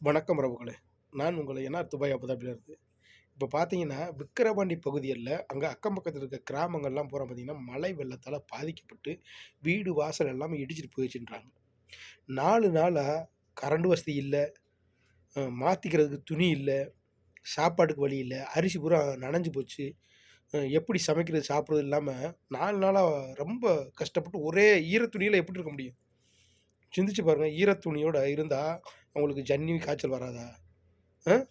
வணக்கம் உறவுகளே. நான் உங்களை என்ஆர் துபாய் அபுதாபிலிருந்து இப்போ பார்த்தீங்கன்னா விக்கிரவாண்டி பகுதியில் அங்கே அக்கம் பக்கத்தில் இருக்க கிராமங்கள்லாம் போகிற பார்த்தீங்கன்னா மழை வெள்ளத்தால் பாதிக்கப்பட்டு வீடு வாசல் எல்லாமே இடிச்சிட்டு போயிடுச்சுன்றாங்க நாலு நாளாக கரண்ட் வசதி இல்லை மாற்றிக்கிறதுக்கு துணி இல்லை சாப்பாட்டுக்கு வழி இல்லை அரிசி பூரா நனைஞ்சு போச்சு. எப்படி சமைக்கிறது சாப்பிட்றது இல்லாமல் நாலு நாளாக ரொம்ப கஷ்டப்பட்டு ஒரே ஈரத்துணியில் எப்படி இருக்க முடியும்? சிந்திச்சு பாருங்கள் ஈரத்துணியோடு இருந்தால் அவங்களுக்கு ஜன்னி காய்ச்சல் வராதா? ஆ?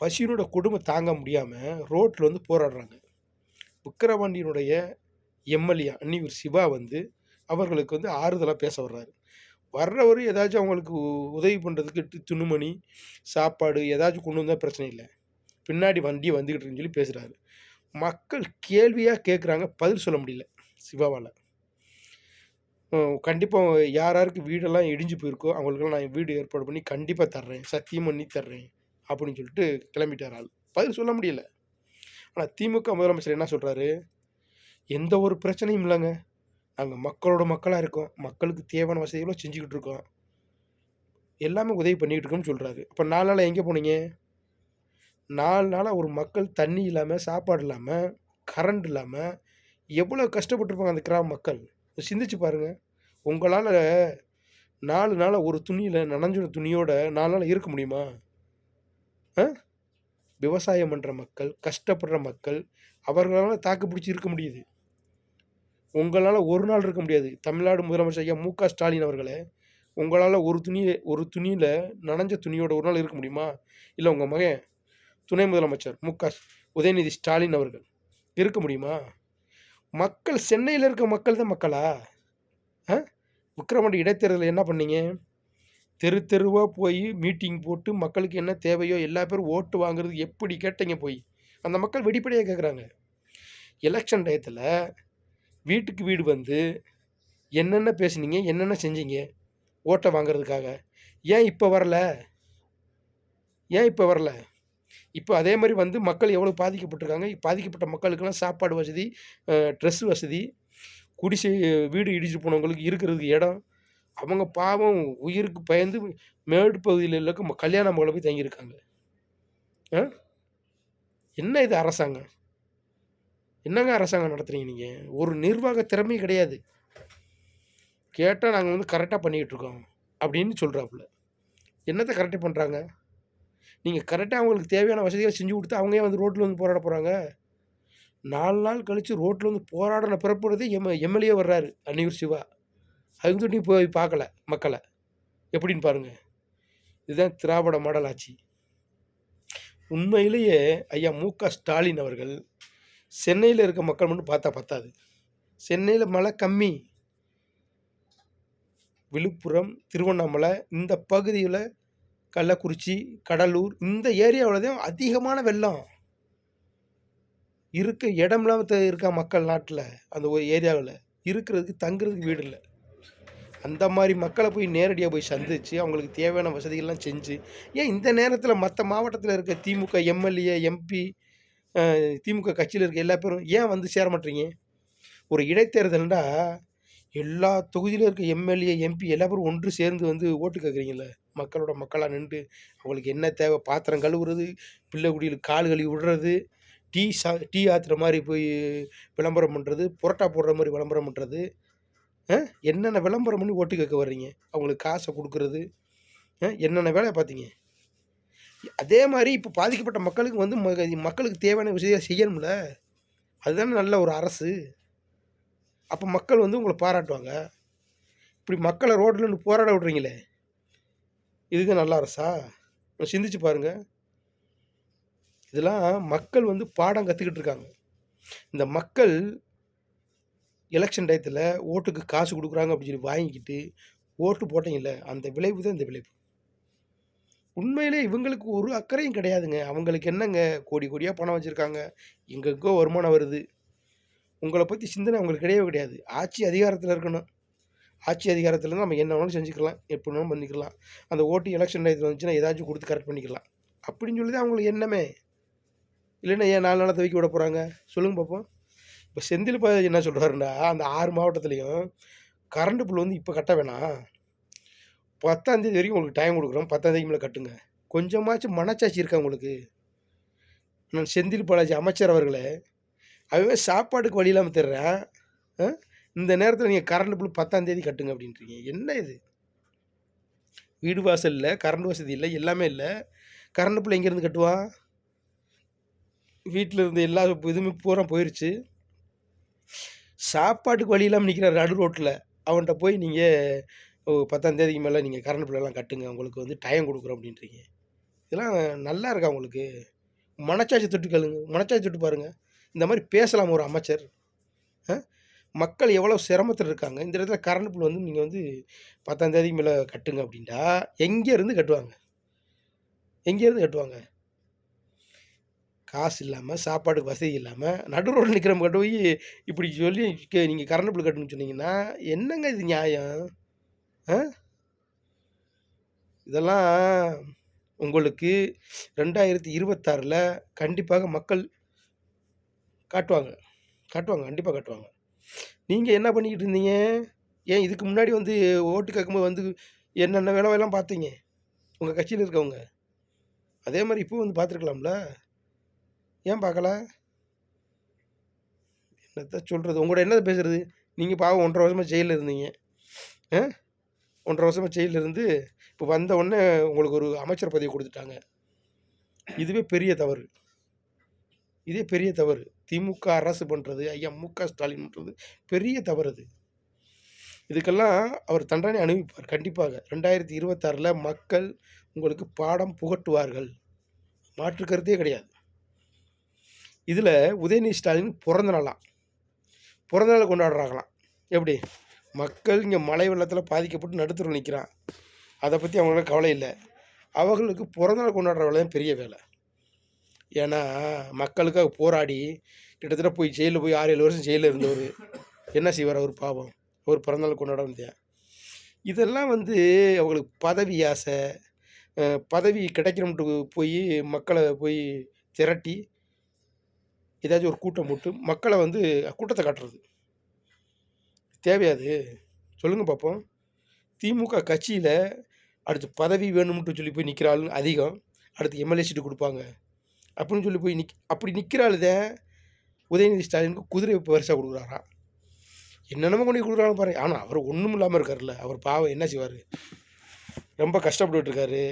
பசியினோட குடும்பம் தாங்க முடியாமல் ரோட்டில் வந்து போராடுறாங்க. விக்கிரவாண்டியினுடைய எம்எல்ஏ அன்னியூர் சிவா வந்து அவர்களுக்கு வந்து ஆறுதலாக பேச வர்றாரு. வர்றவர் ஏதாச்சும் அவங்களுக்கு உதவி பண்ணுறதுக்கு துணுமணி துணிமணி சாப்பாடு ஏதாச்சும் கொண்டு வந்தால் பிரச்சனை இல்லை. பின்னாடி வண்டி வந்துக்கிட்டு சொல்லி பேசுகிறாரு மக்கள் கேள்வியாக கேட்குறாங்க பதில் சொல்ல முடியல சிவாவால். கண்டிப்பாக யார் யாருக்கு வீடெல்லாம் இடிஞ்சு போயிருக்கோ அவங்களுக்கெல்லாம் நான் வீடு ஏற்பாடு பண்ணி கண்டிப்பாக தர்றேன். சத்தியம் பண்ணி தர்றேன். அப்படின்னு சொல்லிட்டு கிளம்பிட்டார் ஆள். பதில் சொல்ல முடியல. ஆனால் திமுக முதலமைச்சர் என்ன சொல்கிறாரு எந்த ஒரு பிரச்சனையும் இல்லைங்க. நாங்கள் மக்களோட மக்களாக இருக்கோம். மக்களுக்கு தேவையான வசதிகளும் செஞ்சுக்கிட்டு இருக்கோம். எல்லாமே உதவி பண்ணிக்கிட்டு இருக்கோம்னு சொல்கிறாரு அப்போ நாலு நாளாக எங்கே போனீங்க? நாலு நாளாக ஒரு மக்கள் தண்ணி இல்லாமல் சாப்பாடு இல்லாமல் கரண்ட் இல்லாமல் எவ்வளோ கஷ்டப்பட்டிருப்பாங்க அந்த கிராம மக்கள்? சிந்திச்சு பாருங்க. உங்களால் நாலு நாளாக ஒரு துணியில் நனைஞ்ச துணியோட நாலு நாள் இருக்க முடியுமா? ஆ? விவசாயம் பண்ணுற மக்கள் கஷ்டப்படுற மக்கள் அவர்களால் தாக்கு பிடிச்சி இருக்க முடியுது. உங்களால் ஒரு நாள் இருக்க முடியாது. தமிழ்நாடு முதலமைச்சர் ஐயா மு க ஸ்டாலின் அவர்களே உங்களால் ஒரு துணி ஒரு துணியில் நனைஞ்ச துணியோட ஒரு நாள் இருக்க முடியுமா? இல்லை உங்கள் மகன் துணை முதலமைச்சர் மு க உதயநிதி ஸ்டாலின் அவர்கள் இருக்க முடியுமா? மக்கள் சென்னையில் இருக்க மக்கள் தான் மக்களா? ஆ? விக்ரவாண்டி இடைத்தேர்தலில் என்ன பண்ணீங்க? தெரு தெருவாக போய் மீட்டிங் போட்டு மக்களுக்கு என்ன தேவையோ எல்லா பேரும் ஓட்டு வாங்குறது எப்படி கேட்டீங்க போய்? அந்த மக்கள் வெடிப்படையாக கேட்குறாங்க எலெக்ஷன் டயத்தில் வீட்டுக்கு வீடு வந்து என்னென்ன பேசுனீங்க? என்னென்ன செஞ்சீங்க? ஓட்டை வாங்குறதுக்காக. ஏன் இப்போ வரல? ஏன் இப்போ வரல? இப்போ அதே மாதிரி வந்து மக்கள் எவ்வளோ பாதிக்கப்பட்டிருக்காங்க? பாதிக்கப்பட்ட மக்களுக்கெல்லாம் சாப்பாடு வசதி ட்ரெஸ் வசதி குடிசை வீடு இடிச்சிட்டு போனவங்களுக்கு இருக்கிறதுக்கு இடம். அவங்க பாவம் உயிருக்கு பயந்து மேடு பகுதியில் இருக்க கல்யாண மகளை போய் தங்கியிருக்காங்க. ஆ என்ன இது அரசாங்கம்? என்னங்க அரசாங்கம் நடத்துகிறீங்க நீங்கள் ஒரு நிர்வாக திறமை கிடையாது. கேட்டால் நாங்கள் வந்து கரெக்டாக பண்ணிக்கிட்டு இருக்கோம். அப்படின்னு சொல்கிறாப்புல என்னத்தை கரெக்டாக பண்ணுறாங்க நீங்கள் கரெக்டாக அவங்களுக்கு தேவையான வசதிகளை செஞ்சு கொடுத்து அவங்க வந்து ரோட்டில் வந்து போராட போகிறாங்க நாலு நாள் கழித்து ரோட்டில் வந்து போராடின பிறப்புறதே எம் எம்எல்ஏ வர்றாரு அன்னியூர் சிவா. அதுக்கு நீ போய் பார்க்கல மக்களை. எப்படின்னு பாருங்கள் இதுதான் திராவிட மாடல் ஆட்சி. உண்மையிலேயே ஐயா மு க ஸ்டாலின் அவர்கள் சென்னையில் இருக்க மக்கள் மட்டும் பார்த்தா பத்தாது. சென்னையில் மழை கம்மி. விழுப்புரம் திருவண்ணாமலை இந்த பகுதியில் கள்ளக்குறிச்சி கடலூர் இந்த ஏரியாவில் தான் அதிகமான வெள்ளம். இருக்க இடம்லாம் இருக்கா இருக்க மக்கள் நாட்டில் அந்த ஒரு ஏரியாவில். இருக்கிறதுக்கு தங்குறதுக்கு வீடு இல்லை. அந்த மாதிரி மக்களை போய் நேரடியாக போய் சந்தித்து அவங்களுக்கு தேவையான வசதிகள்லாம் செஞ்சு ஏன் இந்த நேரத்தில் மற்ற மாவட்டத்தில் இருக்க திமுக எம்எல்ஏ எம்பி திமுக கட்சியில் இருக்க எல்லா பேரும் ஏன் வந்து சேர மாட்டீங்க? ஒரு இடைத்தேர்தல்னா எல்லா தொகுதியிலும் இருக்க எம்எல்ஏ எம்பி எல்லா பேரும் ஒன்று சேர்ந்து வந்து ஓட்டு கேட்குறீங்களே மக்களோட மக்களாக நின்று அவங்களுக்கு என்ன தேவை? பாத்திரம் கழுவுறது பிள்ளை குடியில் கால் கழுவி விடுறது டீ சா டீ ஆத்துற மாதிரி போய் விளம்பரம் பண்ணுறது புரோட்டா போடுற மாதிரி விளம்பரம் பண்ணுறது என்னென்ன விளம்பரம் பண்ணி ஓட்டு கேட்க வர்றீங்க? அவங்களுக்கு காசை கொடுக்கறது அஹ், என்னென்ன வேலையை பார்த்தீங்க? அதே மாதிரி இப்போ பாதிக்கப்பட்ட மக்களுக்கு வந்து ம- மக்களுக்கு தேவையான விஷயம் செய்யணும்ல? அதுதானே நல்ல ஒரு அரசு. அப்போ மக்கள் வந்து உங்களை பாராட்டுவாங்க. இப்படி மக்களை ரோட்டில் நின்று போராட விட்றீங்களே. இதுக்கு நல்லா அரசா? கொஞ்சம் சிந்திச்சு பாருங்க. இதெல்லாம் மக்கள் வந்து பாடம் கற்றுக்கிட்டு இருக்காங்க. இந்த மக்கள் எலெக்ஷன் டயத்தில் ஓட்டுக்கு காசு கொடுக்குறாங்க அப்படின்னு சொல்லி வாங்கிக்கிட்டு ஓட்டு போட்டீங்கல்ல அந்த விளைவு தான் இந்த விளைவு. உண்மையிலே இவங்களுக்கு ஒரு அக்கறையும் கிடையாதுங்க. அவங்களுக்கு என்னங்க? கோடி கோடியாக பணம் வச்சுருக்காங்க. எங்கெங்கோ வருமானம் வருது. உங்களை பற்றி சிந்தனை அவங்களுக்கு கிடையவே கிடையாது. ஆட்சி அதிகாரத்தில் இருக்கணும். ஆட்சி அதிகாரத்தில் இருந்து நம்ம என்ன வேணாலும் செஞ்சுக்கலாம் எப்படி வேணாலும் பண்ணிக்கலாம். அந்த ஓட்டு எலெக்ஷன் டயத்தில் வந்துச்சுன்னா ஏதாச்சும் கொடுத்து கரெக்ட் பண்ணிக்கலாம். அப்படின்னு சொல்லி தான் அவங்களுக்கு எண்ணமே. இல்லைன்னா ஏன் நாலு நாளாக துவக்கி விட போகிறாங்க சொல்லுங்கள் பார்ப்போம் இப்போ செந்தில் பாலாஜி என்ன சொல்கிறாருண்டா அந்த ஆறு மாவட்டத்துலேயும் கரண்ட் பில் வந்து இப்போ கட்ட வேணாம். பத்தாந்தேதி வரைக்கும் உங்களுக்கு டைம் கொடுக்குறோம். பத்தாந்தேதி மேலே கட்டுங்க. கொஞ்சமாச்சும் மனச்சாட்சி இருக்கா உங்களுக்கு? நான் செந்தில் பாலாஜி அமைச்சர் அவர்களே அவன் சாப்பாட்டுக்கு வழி இல்லாமல் தர்றேன் ஆ? இந்த நேரத்தில் நீங்கள் கரண்ட் பில் பத்தாந்தேதி கட்டுங்க அப்படின்றீங்க. என்ன இது? வீடு வாசல் இல்லை கரண்ட் வசதி இல்லை எல்லாமே இல்லை. கரண்ட் பில் எங்கேருந்து கட்டுவான் வீட்டில் இருந்து எல்லா இதுவுமே பூரா போயிடுச்சு சாப்பாட்டுக்கு வழி இல்லாமல் நிற்கிறார் நடு ரோட்டில் அவன்கிட்ட போய் நீங்கள் ஓ பத்தாம் தேதிக்கு மேலே நீங்கள் கரண்ட் பில்லெல்லாம் கட்டுங்க. உங்களுக்கு வந்து டைம் கொடுக்குறோம் அப்படின்றீங்க. இதெல்லாம் நல்லா இருக்கா உங்களுக்கு? மனச்சாட்சி தொட்டு கேளுங்க. மனச்சாட்சி தொட்டு பாருங்கள் இந்த மாதிரி பேசலாம் ஒரு அமைச்சர். ஆ? மக்கள் எவ்வளோ சிரமத்தில் இருக்காங்க. இந்த இடத்துல கரண்ட் பில் வந்து நீங்கள் வந்து பத்தாந்தேதி மேலே கட்டுங்க அப்படின்ட்டா எங்கேருந்து கட்டுவாங்க? எங்கேருந்து கட்டுவாங்க? காசு இல்லாமல் சாப்பாடுக்கு வசதி இல்லாமல் நடு ரோடு நிற்கிறவங்க கிட்ட போய் இப்படி சொல்லி நீங்கள் கரண்ட் பில் கட்டணும்னு சொன்னீங்கன்னா என்னங்க இது நியாயம்? ஆ? இதெல்லாம் உங்களுக்கு ரெண்டாயிரத்தி இருபத்தாறில் கண்டிப்பாக மக்கள் காட்டுவாங்க. காட்டுவாங்க. கண்டிப்பாக காட்டுவாங்க. நீங்கள் என்ன பண்ணிக்கிட்டு இருந்தீங்க? ஏன் இதுக்கு முன்னாடி வந்து ஓட்டு கேட்கும்போது வந்து என்னென்ன வேலை பார்த்தீங்க? உங்கள் கட்சியில் இருக்கவங்க. அதே மாதிரி இப்போ வந்து பார்த்துருக்கலாம்ல? ஏன் பார்க்கல? என்னத்த சொல்கிறது உங்களோட என்னது பேசுகிறது நீங்கள் பாவம் ஒன்றரை வருஷமாக ஜெயிலில் இருந்தீங்க. ஆ? ஒன்றரை வருஷமாக ஜெயிலில் இருந்து இப்போ வந்த உடனே உங்களுக்கு ஒரு அமைச்சர் பதவி கொடுத்துட்டாங்க. இதுவே பெரிய தவறு. இதே பெரிய தவறு. திமுக அரசு பண்ணுறது ஐயா மு க ஸ்டாலின் பண்ணுறது பெரிய தவறு அது. இதுக்கெல்லாம் அவர் தண்டனை அனுபவிப்பார் கண்டிப்பாக. ரெண்டாயிரத்தி இருபத்தாறில் மக்கள் உங்களுக்கு பாடம் புகட்டுவார்கள். மாற்று கருத்தே கிடையாது. இதில் உதயநிதி ஸ்டாலின் பிறந்த நாளாம். பிறந்த நாளை கொண்டாடுறாங்களாம். எப்படி? மக்கள் இங்கே மழை வெள்ளத்தில் பாதிக்கப்பட்டு நடுத்தர நிற்கிறான் அதை பற்றி அவங்களுக்கு கவலை இல்லை. அவர்களுக்கு பிறந்தநாள் கொண்டாடுற வேலை தான் பெரிய வேலை. ஏன்னா மக்களுக்காக போராடி கிட்டத்தட்ட போய் ஜெயிலில் போய் ஆறு ஏழு வருஷம் ஜெயிலில் இருந்தவர். என்ன செய்வார் அவர் பாவம். அவர் பிறந்தநாள் கொண்டாட வந்தியா இதெல்லாம் வந்து அவங்களுக்கு பதவி ஆசை. பதவி கிடைக்கணும்ட்டு போய் மக்களை போய் திரட்டி ஏதாச்சும் ஒரு கூட்டம் போட்டு மக்களை வந்து கூட்டத்தை காட்டுறது. தேவையாது சொல்லுங்கள் பார்ப்போம் திமுக கட்சியில் அடுத்து பதவி வேணும்ட்டு சொல்லி போய் நிற்கிற ஆளுங்க அதிகம். அடுத்து எம்எல்ஏ சீட்டு கொடுப்பாங்க. அப்படின்னு சொல்லி போய் நிக் அப்படி நிற்கிறாளுத உதயநிதி ஸ்டாலினுக்கு குதிரை பரிசாக கொடுக்குறாராம் என்னென்னமோ கொண்டு கொடுக்குறாங்க பாருங்க ஆனால் அவர் ஒன்றும் இல்லாமல் இருக்கார்ல அவர் பாவம் என்ன செய்வார்? ரொம்ப கஷ்டப்பட்டுட்டு இருக்காரு.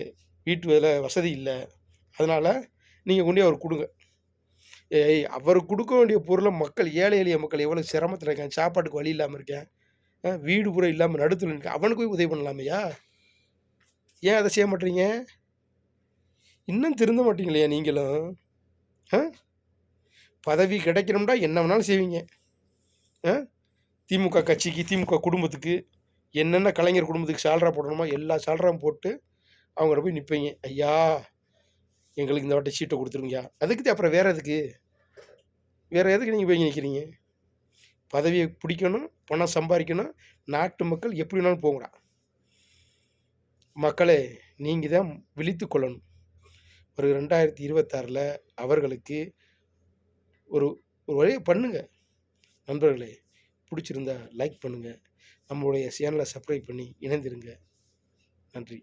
வீட்டு வேலை வசதி இல்லை. அதனால் நீங்கள் கொண்டு அவர் கொடுங்க. ஏய் அவர் கொடுக்க வேண்டிய பொருளை மக்கள் ஏழை எளிய மக்கள் எவ்வளோ சிரமத்தில் இருக்காங்க. சாப்பாட்டுக்கு வழி இல்லாமல் இருக்கேன். ஆ, வீடு பூரா இல்லாமல் நடுத்துல இருக்கேன் அவனுக்கு போய் உதவி பண்ணலாமையா? ஏன் அதை செய்ய மாட்டீங்க இன்னும் திருந்த மாட்டீங்களே நீங்களும்? ஆ? பதவி கிடைக்கணும்டா என்ன வேணாலும் செய்வீங்க. ஆ? திமுக கட்சிக்கு திமுக குடும்பத்துக்கு என்னென்ன கலைஞர் குடும்பத்துக்கு சால்ரா போடணுமோ எல்லா சால்ராவும் போட்டு அவங்கள போய் நிற்பீங்க ஐயா எங்களுக்கு இந்த வாட்டி சீட்டை கொடுத்துருங்கய்யா. அதுக்கு அப்புறம் வேறு எதுக்கு? வேறு எதுக்கு நீங்கள் போய் நிற்கிறீங்க பதவியை பிடிக்கணும் பணம் சம்பாதிக்கணும் நாட்டு மக்கள் எப்படி வேணாலும் போங்கடா. மக்களே நீங்கள் தான் விழித்து கொள்ளணும். ஒரு ரெண்டாயிரத்தி இருபத்தாறில் அவர்களுக்கு ஒரு ஒரு வழியை பண்ணுங்கள் நண்பர்களே பிடிச்சிருந்தா லைக் பண்ணுங்கள் நம்மளுடைய சேனலை சப்ஸ்கிரைப் பண்ணி இணைந்திருங்க. நன்றி.